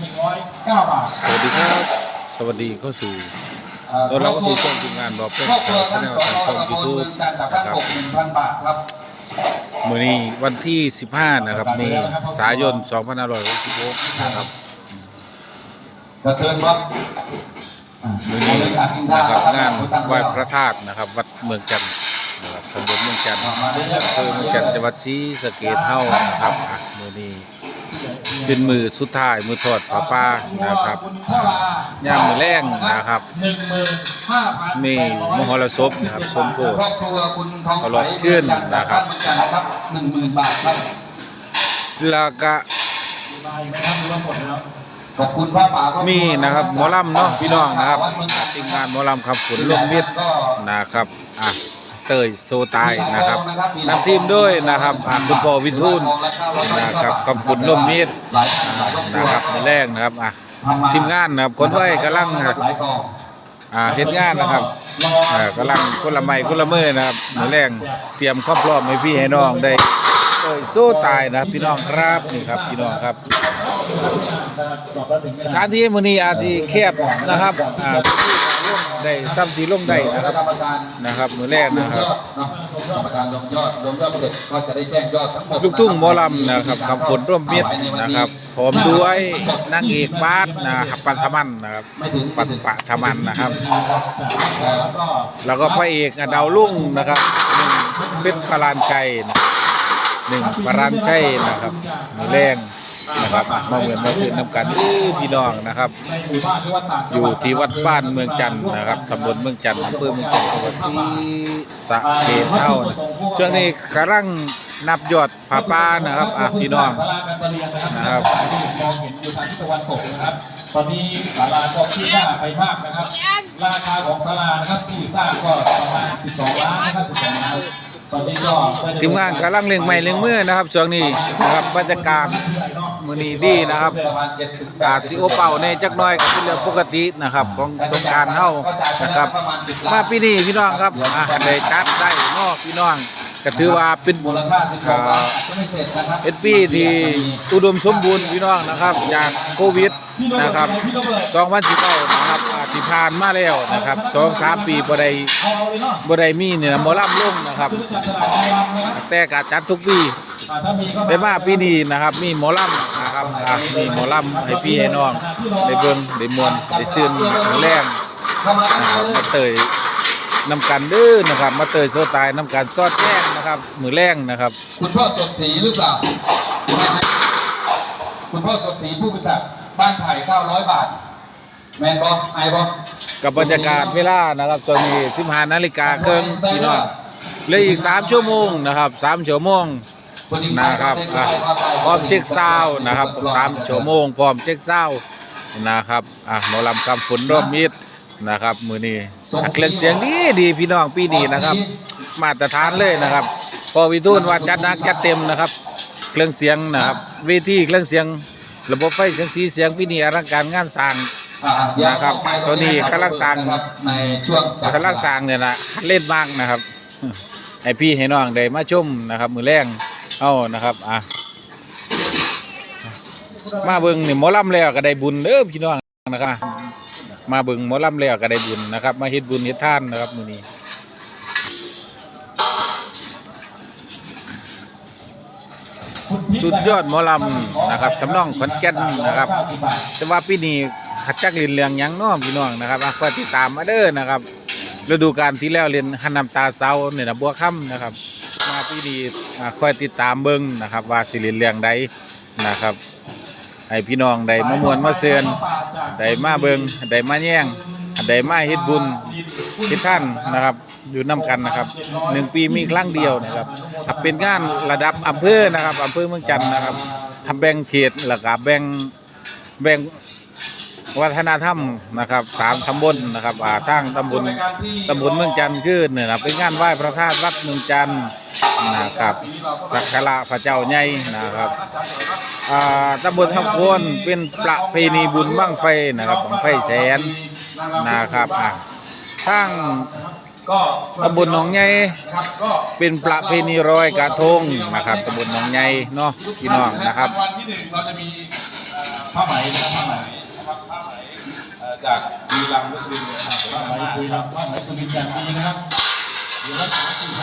109บาทสวัสดีครับ สวัสดีเข้าสู่ตอนรับเข้าสู่ช่องทีมงานรอเป็นครอบครัวชาท่านแนลสทางช่องตยูทูบเมืองจันทร์จากนะท่านครับกบ1,000บาทครับมื้อนี้วันที่ 15 นะครับเมษายน2566นะครับกระเทินครับมื้อนี้นะครับงานไหว้พระธาตุนะครับ วัดเมืองจันทร์นะครับตำบลเมืองจันทร์มาเรื่อยๆอำเภอเมืองจันทร์จังหวัดศรีสะเกษเฮานะครับ อนี้เป็นมือสุดท้ายมือทอดผ้าป่านะครับย่ามมือแรงนะครับมีมหรสพนะครับสมโพธิครอบครัวคุณทองตลอดขึ้นนะครับจันนะครับหนึ่งหมื่นบาทครับแล้วก็ขอบคุณพระป่ามีนะครับหมอลำเนาะพี่น้องนะครับวัดเมืองจันทร์ทีมงานหมอลำครับฝนลมมิดนะครับอะ เตยโซตายนะครับนำทีมด้วยนะครับอะคุณพ่อวิทูลนะครับกับฝนลมมิดหลายท่านหลายครอบครัวนะครับในแรกนะครับอะทีมงานนะครับคนไว้กำลังหลายกองอ่าเฮ็ดงานนะครับอ่ากำลังคนละไม้คนละมือนะครับในแรกเตรียมความพร้อมให้พี่ให้น้องได้เตยโซตายนะครับพี่น้องครับนี่ครับพี่น้องครับ สถานที่มื้อนี้อาจสิแคบนะครับอ่าได้ซ้ำที่ลงได้นะครับกรรมการนะครับมื้อแรกนะครับเนาะกรรมการลงยอดลงยอดเสร็จก็จะได้แจ้งยอดทั้งหมดลูกทุ่งหมอลำนะครับคำฝนร่วมมิตรนะครับพร้อมด้วยนางเอกบาสนะครับปัทมันนะครับไม่ถึงปัทปะทมันนะครับเอ่อแล้วก็พระเอกดาวรุ่งนะครับหนึ่งเป็นปรานชัยนะหนึ่งปรานชัยนะครับมือแรง นะครับมาเหมือนมาซื้อน้ำกันอื้อพี่น้องนะครับในหมู่บ้านที่วัดตากอยู่ที่วัดบ้านเมืองจันทร์นะครับตำบลเมืองจันทร์อำเภอเมืองจันทร์จังหวัดศรีสะเกษเท่านะช่วงนี้กำลังนับยอดผาป้านะครับอะพี่น้องศาลาการประเรียนนะคนะครัรับที่มองเห็นอยู่ทางทิศตะวันตกนะครับ ตอนนี้ศาลาก็ที่หน้าไปมากนะครับ ราคาของศาลานะครับที่สร้างก็ประมาณ 12 ล้านนะครับ12ล้านตอนนี้ก็ได้ทีมงานกำลังเล็งไม้เล็งมือนะครับช่วงนี้นะครับบรรยากาศ มือนี้ดีนะครับประมาณ7ถึง8อาจสิโอเป่าในจักหน้อยก็เป็นเรื่องปกตินะครับ ของสงกรารเฮานะครับ มาปีนี้พี่น้องครับอะได้จัดได้เนอกพี่น้องก็ถือว่าเป็นมูลค่า12ล้านก็ไม่เสร็นปีที่อุดมสมบูรณ์พี่น้องนะครับจากโควิดนะครับ2019นะครับอ่าที่ผ่านมาแล้วนะครับ2-3ปีบ่ได้เอาเลยบ่ได้มีเนี่ยนะหมอลำลงนะครับลากนะครับแต่ก็จัดทุกปีอ่าถ้ามีก็ได้มาปีนี้นะครับมีหมอลำ อะมีหมอลำให้พี่ให้น้องได้เบิ่งได้มวนได้ซื่นแรงเข้ามานะครับมาเตยนำกันเด้อนะครับ มาเตยโซตายนำกันซอดแจ้งนะครับ มือแรงนะครับ คุณพ่อสดศรีหรือเปล่า คุณพ่อสดศรีผู้บริษัทบ้านไผ่900 บาท แมนบอไอบอกับบรรยากาศเวลานะครับตอนนี้15นาฬิกาครึ่งพี่น้องเหลืออีก 3 ชั่วโมงนะครับ 3 ชั่วโมง นะครับอะพร้อมเช็คซาวน์นะครับ3ชั่วโมงพร้อมเช็คซาวน์นะครับอะหมอลำคำฝนรอบมิตรนะครับ มือนี้อะเครื่องเสียงดีดีพี่น้องปีนี้นะครับ มาตรฐานเลยนะครับ พอวิทูลว่าจัดหนักจัดเต็มนะครับ เครื่องเสียงนะครับเวทีเครื่องเสียง ระบบไฟเสียงสีเสียงปีนี้อลังการงานสร้างนะครับ ตัวนี้กำลังสร้างในช่วงกำลังสร้างเนี่ยนะเล่นมากนะครับ ให้พี่ให้น้องได้มาชมนะครับ มือแรง เอานะครับอะมาเบิ่งนี่หมอลำแล้วก็ได้บุญเด้อพี่น้องนะครับ มาเบิ่งหมอลำแล้วก็ได้บุญนะครับ มาเฮ็ดบุญเฮ็ดท่านนะครับมื้อนี้สุดยอดหมอลำนะครับทำนองขอนแก่นนะครับ แต่ว่าปีนี้ขัดจักเรียนเรืองยังน้อพี่น้องนะครับอะคอยติดตามมาเด้อนะครับฤดูกาลที่แล้วเรียนหันน้ำตาเศร้าเนี่ยนะบัวค่ำนะครับ มาปีนี้อ่คอยติดตามเบิ่งนะครับ ว่าสิรียนเรื่องใดนะครับให้พี่น้องได้มามวนมาเสือนได้มาเบิ่งได้มาแย่งได้มาเฮ็ดบุญเฮ็ดท่านนะครับ อยู่นํกันนะครับหนึ่งปีมีครั้งเดียวนะครับเป็นงานระดับอำเภอนะครับอำเภอเมืองจันทน์นะครับอะแบ่งเขตแล้วก็แบ่งแบ่ง วัฒนธรรมนะครับสามตำบลนะครับอ่าทางตำบลตำบลเมืองจันทร์คือเนี่ยนะเป็นงานไหว้พระธาตุวัดเมืองจันทร์นะครับสักการะพระเจ้าใหญ่นะครับอ่าตำบลทับพวนเป็นประเพณีบุญบั้งไฟนะครับบั้งไฟแสนนะครับอ่าทางตำบลหนองใหญ่ครับก็เป็นประเพณีรอยกระทงนะครับตำบลหนองใหญ่เนาะพี่น้องนะครับวันที่หนึ่งเราจะมีผ้าไหมนะผ้าไหม นะครับผ้าไหมเอ่อจากบุรีรัมย์และสุรินทร์นะครับผ้าไหมคุยรับผ้าไหมสุรินทร์อย่างดีนะครับเดี๋ยวรักษาสี่พัน